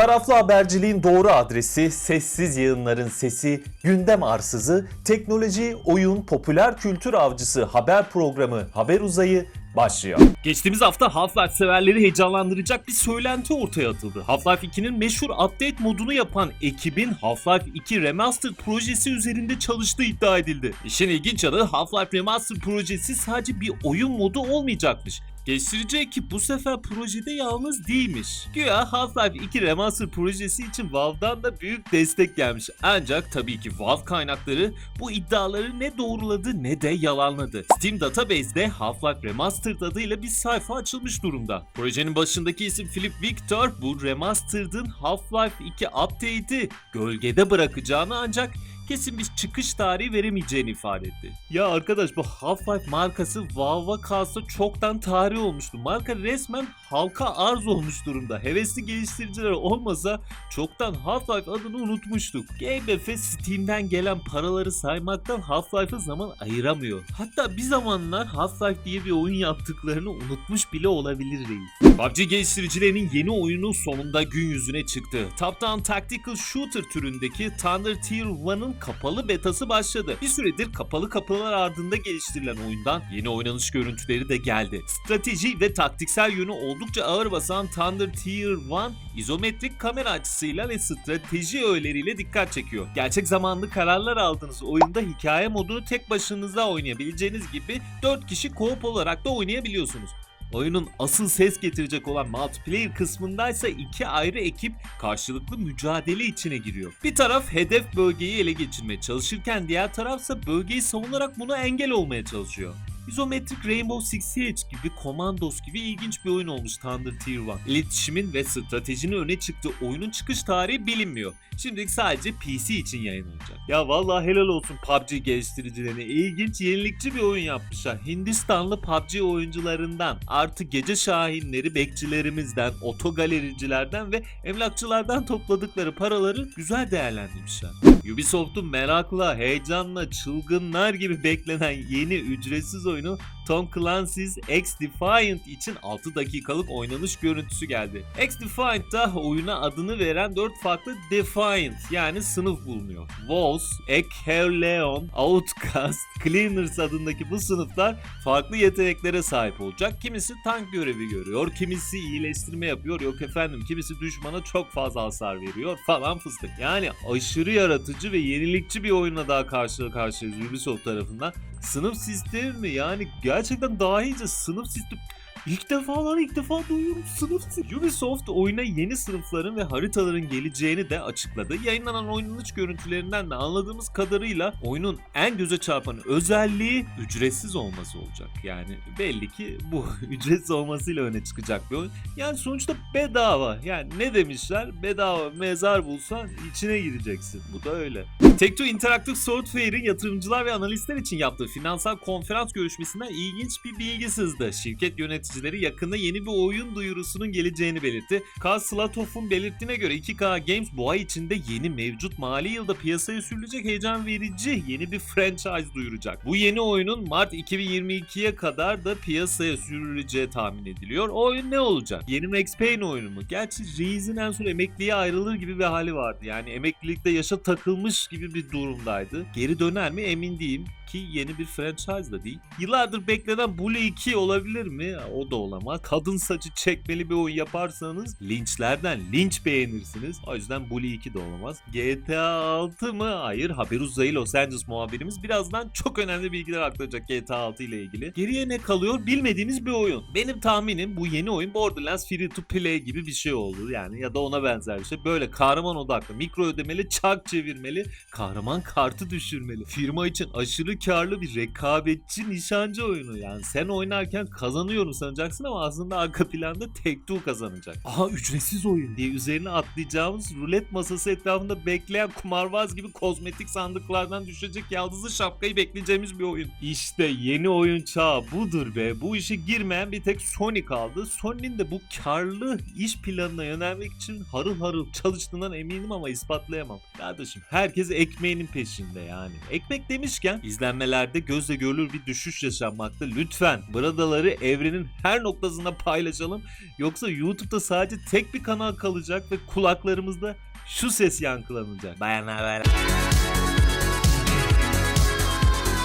Taraflı haberciliğin doğru adresi, sessiz yayınların sesi, gündem arsızı, teknoloji, oyun, popüler kültür avcısı haber programı Haber Uzayı başlıyor. Geçtiğimiz hafta Half-Life severleri heyecanlandıracak bir söylenti ortaya atıldı. Half-Life 2'nin meşhur update modunu yapan ekibin Half-Life 2 Remastered projesi üzerinde çalıştığı iddia edildi. İşin ilginç yanı Half-Life Remastered projesi sadece bir oyun modu olmayacakmış. Geliştirici ekip bu sefer projede yalnız değilmiş. Güya Half-Life 2 Remaster projesi için Valve'dan da büyük destek gelmiş. Ancak tabii ki Valve kaynakları bu iddiaları ne doğruladı ne de yalanladı. Steam Database'de Half-Life Remastered adıyla bir sayfa açılmış durumda. Projenin başındaki isim Philip Victor bu Remastered'ın Half-Life 2 update'i gölgede bırakacağını ancak kesin bir çıkış tarihi veremeyeceğini ifade etti. Ya arkadaş bu Half-Life markası Valve'a kalsa çoktan tarih olmuştu. Marka resmen halka arz olmuş durumda. Hevesli geliştiriciler olmasa çoktan Half-Life adını unutmuştuk. GameF'e Steam'den gelen paraları saymaktan Half-Life'a zaman ayıramıyor. Hatta bir zamanlar Half-Life diye bir oyun yaptıklarını unutmuş bile olabilir reis. PUBG geliştiricilerinin yeni oyunu sonunda gün yüzüne çıktı. Top-Down Tactical Shooter türündeki Thunder Tier 1'ın kapalı betası başladı. Bir süredir kapalı kapılar ardında geliştirilen oyundan yeni oynanış görüntüleri de geldi. Strateji ve taktiksel yönü oldukça ağır basan Thunder Tier 1 izometrik kamera açısıyla ve strateji öğeleriyle dikkat çekiyor. Gerçek zamanlı kararlar aldığınız oyunda hikaye modunu tek başınıza oynayabileceğiniz gibi 4 kişi co-op olarak da oynayabiliyorsunuz. Oyunun asıl ses getirecek olan multiplayer kısmındaysa iki ayrı ekip karşılıklı mücadele içine giriyor. Bir taraf hedef bölgeyi ele geçirmeye çalışırken diğer tarafsa bölgeyi savunarak buna engel olmaya çalışıyor. İzometrik Rainbow Six Siege gibi Commandos gibi ilginç bir oyun olmuş Thunder Tier 1. İletişimin ve stratejinin öne çıktığı oyunun çıkış tarihi bilinmiyor. Şimdilik sadece PC için yayınlanacak. Ya vallahi helal olsun PUBG geliştiricilerine. İlginç, yenilikçi bir oyun yapmışlar. Hindistanlı PUBG oyuncularından, artı gece şahinleri, bekçilerimizden, otogalericilerden ve emlakçılardan topladıkları paraları güzel değerlendirmişler. Ubisoft'un merakla, heyecanla, çılgınlar gibi beklenen yeni ücretsiz oyunu Tom Clancy's X-Defiant için 6 dakikalık oynanış görüntüsü geldi. X-Defiant'ta oyuna adını veren 4 farklı Defiant yani sınıf bulunuyor. Wolves, Ekherleon, Outcast, Cleaners adındaki bu sınıflar farklı yeteneklere sahip olacak. Kimisi tank görevi görüyor, kimisi iyileştirme yapıyor, yok efendim kimisi düşmana çok fazla hasar veriyor falan fıstık. Yani aşırı yaratıcı ve yenilikçi bir oyunla daha karşı karşıyayız Ubisoft tarafından. Sınıf sistemi mi? Yani gerçekten dahice sınıf sistemi... İlk defa lan ilk defa duyuyorum sınıf. Ubisoft oyuna yeni sınıfların ve haritaların geleceğini de açıkladı. Yayınlanan oynanış görüntülerinden de anladığımız kadarıyla oyunun en göze çarpan özelliği ücretsiz olması olacak. Yani belli ki bu ücretsiz olmasıyla öne çıkacak bir oyun. Yani sonuçta bedava. Yani ne demişler? Bedava mezar bulsan içine gireceksin. Bu da öyle. Tekto Interactive Software'in yatırımcılar ve analistler için yaptığı finansal konferans görüşmesinden ilginç bir bilgi sızdı. Şirket yöneticileri yakında yeni bir oyun duyurusunun geleceğini belirtti. Karl Slatoff'un belirttiğine göre 2K Games bu ay içinde yeni mevcut mali yılda piyasaya sürülecek heyecan verici yeni bir franchise duyuracak. Bu yeni oyunun Mart 2022'ye kadar da piyasaya sürüleceği tahmin ediliyor. O oyun ne olacak? Yeni Max Payne oyunu mu? Gerçi Reese'in en son emekliye ayrılır gibi bir hali vardı. Yani emeklilikte yaşa takılmış gibi bir durumdaydı. Geri döner mi emin değilim ki yeni bir franchise da değil. Yıllardır beklenen Bully 2 olabilir mi? O da olamaz. Kadın saçı çekmeli bir oyun yaparsanız linçlerden linç beğenirsiniz. O yüzden Bully 2 de olamaz. GTA 6 mı? Hayır. Haber uzayı Los Angeles muhabirimiz birazdan çok önemli bilgiler aktaracak GTA 6 ile ilgili. Geriye ne kalıyor? Bilmediğimiz bir oyun. Benim tahminim bu yeni oyun Borderlands Free to Play gibi bir şey olur yani ya da ona benzer bir şey. Böyle kahraman odaklı, mikro ödemeli, çark çevirmeli, kahraman kartı düşürmeli. Firma için aşırı karlı bir rekabetçi nişancı oyunu yani. Sen oynarken kazanıyorum sanacaksın ama aslında arka planda Take-Two kazanacak. Aha ücretsiz oyun diye üzerine atlayacağımız rulet masası etrafında bekleyen kumarbaz gibi kozmetik sandıklardan düşecek yaldızlı şapkayı bekleyeceğimiz bir oyun. İşte yeni oyun çağı budur be. Bu işe girmeyen bir tek Sony kaldı. Sony'nin de bu karlı iş planına yönelmek için harıl harıl çalıştığından eminim ama ispatlayamam. Kardeşim herkes ekmeğinin peşinde yani. Ekmek demişken izlenme izlenmelerde gözle görülür bir düşüş yaşanmakta. Lütfen bradaları evrenin her noktasında paylaşalım. Yoksa YouTube'da sadece tek bir kanal kalacak ve kulaklarımızda şu ses yankılanacak. Bayanlar baylar.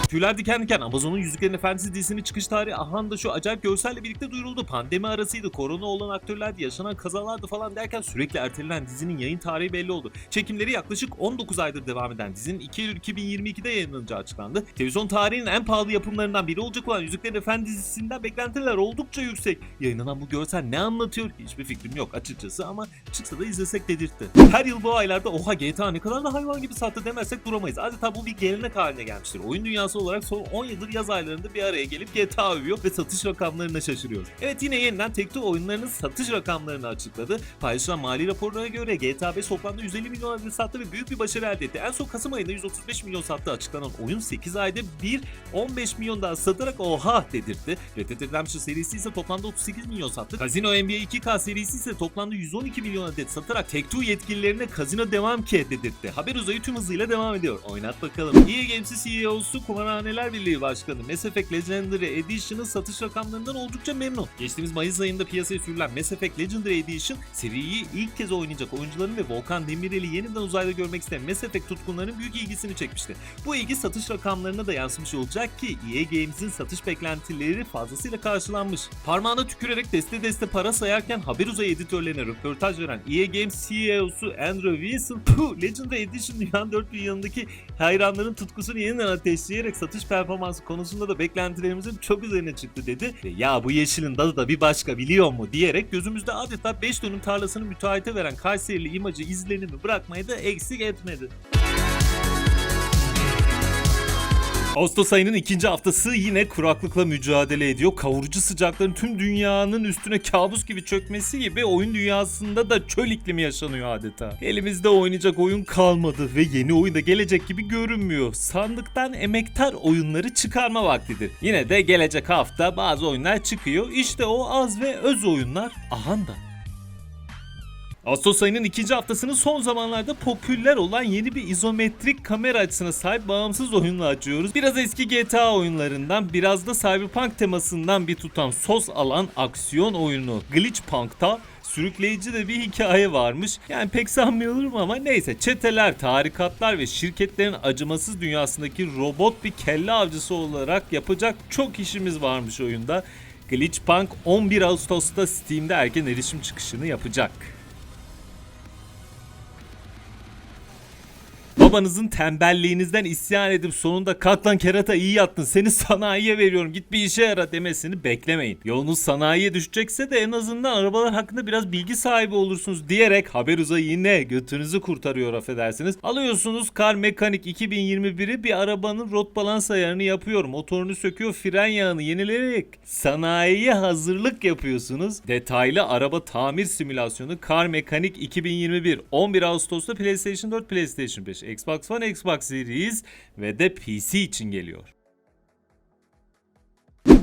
Tüyler diken diken Amazon'un Yüzüklerin Efendisi dizisinin çıkış tarihi aha da şu acayip görselle birlikte duyuruldu. Pandemi arasıydı, korona olan aktörlerdi, yaşanan kazalardı falan derken sürekli ertelenen dizinin yayın tarihi belli oldu. Çekimleri yaklaşık 19 aydır devam eden dizinin 2 Eylül 2022'de yayınlanacağı açıklandı. Televizyon tarihinin en pahalı yapımlarından biri olacak olan Yüzüklerin Efendisi dizisinden beklentiler oldukça yüksek. Yayınlanan bu görsel ne anlatıyor? Hiçbir fikrim yok açıkçası ama çıksa da izlesek dedirtti. Her yıl bu aylarda oha GTA ne kadar da hayvan gibi sattı demezsek duramayız. Adeta bu bir gelenek haline gelmiştir. Oyun dünyası olarak son 10 yıldır yaz aylarında bir araya gelip GTA övüyor ve satış rakamlarına şaşırıyoruz. Evet yine yeniden Take-Two oyunlarının satış rakamlarını açıkladı. Paylaşılan mali raporlara göre GTA 5 toplamda 150 milyon adet sattı ve büyük bir başarı elde etti. En son Kasım ayında 135 milyon sattığı açıklanan oyun 8 ayda bir 15 milyon daha satarak oha dedirtti. Red Dead Redemption serisi ise toplamda 38 milyon sattı. Casino NBA 2K serisi ise toplamda 112 milyon adet satarak Take-Two yetkililerine kazino devam ki dedirtti. Haber uzayı tüm hızıyla devam ediyor. Oynat bakalım. EA Games'in CEO'su Kumarhaneler Birliği Başkanı Mass Effect Legendary Edition'ın satış rakamlarından oldukça memnun. Geçtiğimiz Mayıs ayında piyasaya sürülen Mass Effect Legendary Edition seriyi ilk kez oynayacak oyuncuların ve Volkan Demirel'i yeniden uzayda görmek isteyen Mass Effect tutkunlarının büyük ilgisini çekmişti. Bu ilgi satış rakamlarına da yansımış olacak ki EA Games'in satış beklentileri fazlasıyla karşılanmış. Parmağına tükürerek deste deste para sayarken haber uzayı editörlerine röportaj veren EA Games CEO'su Andrew Wilson, "Puh, Legendary Edition dünyanın dört bir yanındaki hayranların tutkusunu yeniden ateşleyerek satış performansı konusunda da beklentilerimizin çok üzerine çıktı dedi. Ve ya bu yeşilin dadı da bir başka biliyor mu diyerek gözümüzde adeta 5 dönüm tarlasını müteahhite veren Kayserili imajı izlenimi bırakmayı da eksik etmedi. Ağustos ayının ikinci haftası yine kuraklıkla mücadele ediyor. Kavurucu sıcakların tüm dünyanın üstüne kabus gibi çökmesi gibi oyun dünyasında da çöl iklimi yaşanıyor adeta. Elimizde oynayacak oyun kalmadı ve yeni oyun da gelecek gibi görünmüyor. Sandıktan emektar oyunları çıkarma vaktidir. Yine de gelecek hafta bazı oyunlar çıkıyor. İşte o az ve öz oyunlar ahanda. Ağustos ayının ikinci haftasının son zamanlarda popüler olan yeni bir izometrik kamera açısına sahip bağımsız oyunla açıyoruz. Biraz eski GTA oyunlarından, biraz da Cyberpunk temasından bir tutam sos alan aksiyon oyunu Glitchpunk'ta sürükleyici de bir hikaye varmış. Yani pek sanmıyorum ama neyse. Çeteler, tarikatlar ve şirketlerin acımasız dünyasındaki robot bir kelle avcısı olarak yapacak çok işimiz varmış oyunda. Glitchpunk 11 Ağustos'ta Steam'de erken erişim çıkışını yapacak. Babanızın tembelliğinizden isyan edip sonunda kalk lan kerata iyi yattın seni sanayiye veriyorum git bir işe yara demesini beklemeyin. Yolunuz sanayiye düşecekse de en azından arabalar hakkında biraz bilgi sahibi olursunuz diyerek haber uzayı yine götünüzü kurtarıyor affedersiniz. Alıyorsunuz Kar Mekanik 2021'i bir arabanın rot balans ayarını yapıyor. Motorunu söküyor fren yağını yenileyerek sanayiye hazırlık yapıyorsunuz. Detaylı araba tamir simülasyonu Kar Mekanik 2021 11 Ağustos'ta PlayStation 4, PlayStation 5, Xbox One, Xbox Series ve de PC için geliyor.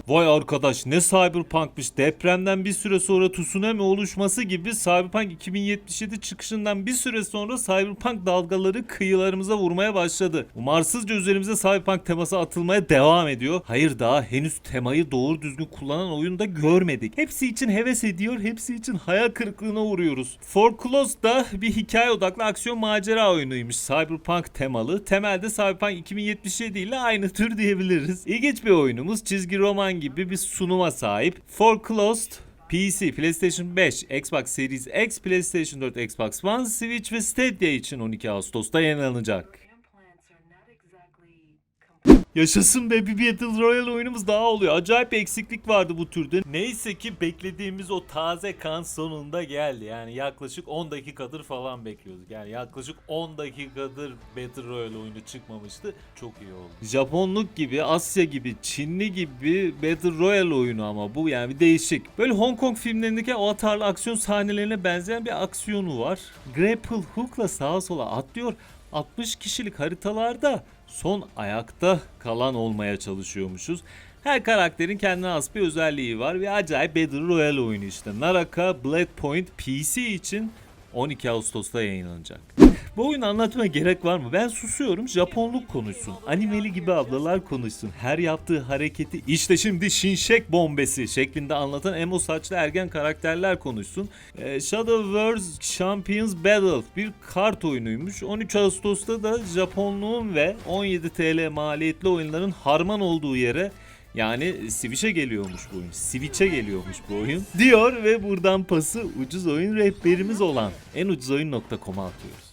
Vay arkadaş ne Cyberpunk'mış. Depremden bir süre sonra tsunami oluşması gibi Cyberpunk 2077 çıkışından bir süre sonra Cyberpunk dalgaları kıyılarımıza vurmaya başladı. Umarsızca üzerimize Cyberpunk teması atılmaya devam ediyor. Hayır daha henüz temayı doğru düzgün kullanan oyunda görmedik. Hepsi için heves ediyor, hepsi için hayal kırıklığına uğruyoruz. For Close da bir hikaye odaklı aksiyon macera oyunuymuş. Cyberpunk temalı. Temelde Cyberpunk 2077 ile aynı tür diyebiliriz. İlginç bir oyunumuz. Çizgi roman gibi bir sunuma sahip. For Closed PC, PlayStation 5, Xbox Series X, PlayStation 4, Xbox One, Switch ve Stadia için 12 Ağustos'ta yayınlanacak. Yaşasın be bir Battle Royale oyunumuz daha oluyor. Acayip bir eksiklik vardı bu türde. Neyse ki beklediğimiz o taze kan sonunda geldi. Yani yaklaşık 10 dakikadır falan bekliyorduk. Yani yaklaşık 10 dakikadır Battle Royale oyunu çıkmamıştı. Çok iyi oldu. Japonluk gibi, Asya gibi, Çinli gibi Battle Royale oyunu ama bu yani bir değişik. Böyle Hong Kong filmlerindeki o atarlı aksiyon sahnelerine benzeyen bir aksiyonu var. Grapple hook'la sağa sola atlıyor. 60 kişilik haritalarda son ayakta kalan olmaya çalışıyormuşuz. Her karakterin kendine has bir özelliği var ve acayip Battle Royale oyunu işte. Naraka Blade Point PC için 12 Ağustos'ta yayınlanacak. Bu oyunu anlatmaya gerek var mı? Ben susuyorum. Japonluk konuşsun. Animeli gibi ablalar konuşsun. Her yaptığı hareketi işte şimdi Shinshek bombesi şeklinde anlatan emo saçlı ergen karakterler konuşsun. Ee, Shadow Wars Champions Battle bir kart oyunuymuş. 13 Ağustos'ta da Japonluğun ve 17 TL maliyetli oyunların harman olduğu yere yani Switch'e geliyormuş bu oyun. Switch'e geliyormuş bu oyun. Diyor ve buradan pası ucuz oyun rehberimiz olan enucuzoyun.com'a atıyoruz.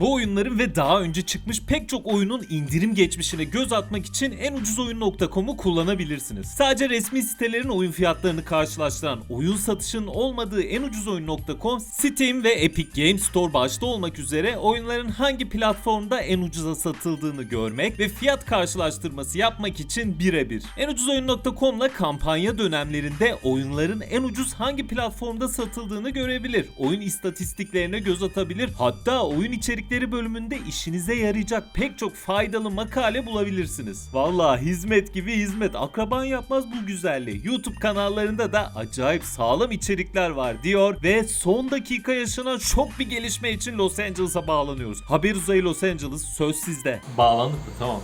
Bu oyunların ve daha önce çıkmış pek çok oyunun indirim geçmişine göz atmak için enucuzoyun.com'u kullanabilirsiniz. Sadece resmi sitelerin oyun fiyatlarını karşılaştıran oyun satışının olmadığı enucuzoyun.com, Steam ve Epic Games Store başta olmak üzere oyunların hangi platformda en ucuza satıldığını görmek ve fiyat karşılaştırması yapmak için birebir. Enucuzoyun.com'la kampanya dönemlerinde oyunların en ucuz hangi platformda satıldığını görebilir. Oyun istatistiklerine göz atabilir. Hatta oyun içerikleri bölümünde işinize yarayacak pek çok faydalı makale bulabilirsiniz. Vallahi hizmet gibi hizmet. Akraban yapmaz bu güzelliği. YouTube kanallarında da acayip sağlam içerikler var diyor ve son dakika yaşanan şok bir gelişme için Los Angeles'a bağlanıyoruz. Haber uzayı Los Angeles söz sizde. Bağlandık mı? Tamam.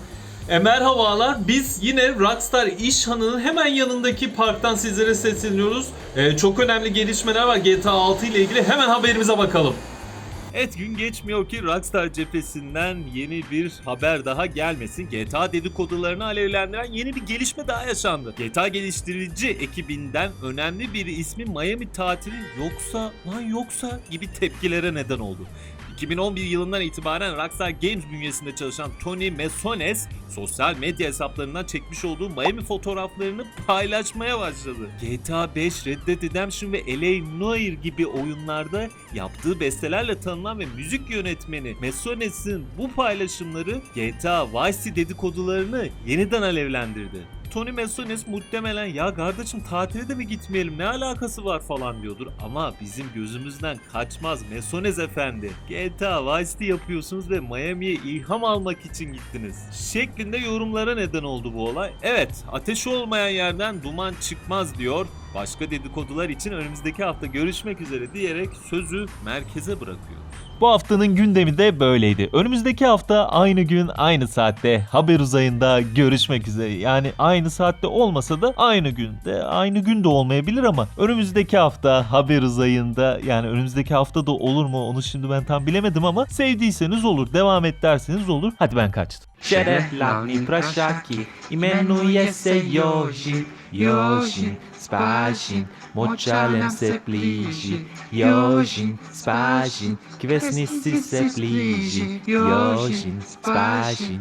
E merhabalar. Biz yine Rockstar İşhan'ın hemen yanındaki parktan sizlere sesleniyoruz. E, çok önemli gelişmeler var GTA 6 ile ilgili. Hemen haberimize bakalım. Evet gün geçmiyor ki Rockstar cephesinden yeni bir haber daha gelmesin. GTA dedikodularını alevlendiren yeni bir gelişme daha yaşandı. GTA geliştirici ekibinden önemli bir ismi Miami tatili yoksa lan yoksa gibi tepkilere neden oldu. 2011 yılından itibaren Rockstar Games bünyesinde çalışan Tony Mesones sosyal medya hesaplarından çekmiş olduğu Miami fotoğraflarını paylaşmaya başladı. GTA 5, Red Dead Redemption ve L.A. Noire gibi oyunlarda yaptığı bestelerle tanınan ve müzik yönetmeni Mesones'in bu paylaşımları GTA Vice City dedikodularını yeniden alevlendirdi. Tony Mesones muhtemelen ya kardeşim tatile de mi gitmeyelim ne alakası var falan diyordur ama bizim gözümüzden kaçmaz Mesones efendi. GTA Vice City yapıyorsunuz ve Miami'ye ilham almak için gittiniz. Şeklinde yorumlara neden oldu bu olay. Evet ateş olmayan yerden duman çıkmaz diyor. Başka dedikodular için önümüzdeki hafta görüşmek üzere diyerek sözü merkeze bırakıyoruz. Bu haftanın gündemi de böyleydi. Önümüzdeki hafta aynı gün aynı saatte haber uzayında görüşmek üzere. Yani aynı saatte olmasa da aynı günde aynı gün de olmayabilir ama önümüzdeki hafta haber uzayında yani önümüzdeki hafta da olur mu onu şimdi ben tam bilemedim ama sevdiyseniz olur devam et derseniz olur. Hadi ben kaçtım. Yoshin, Spashin, mochalem se plige. Yoshin, Spashin, que vesnici se plige. Yoshin, Spashin.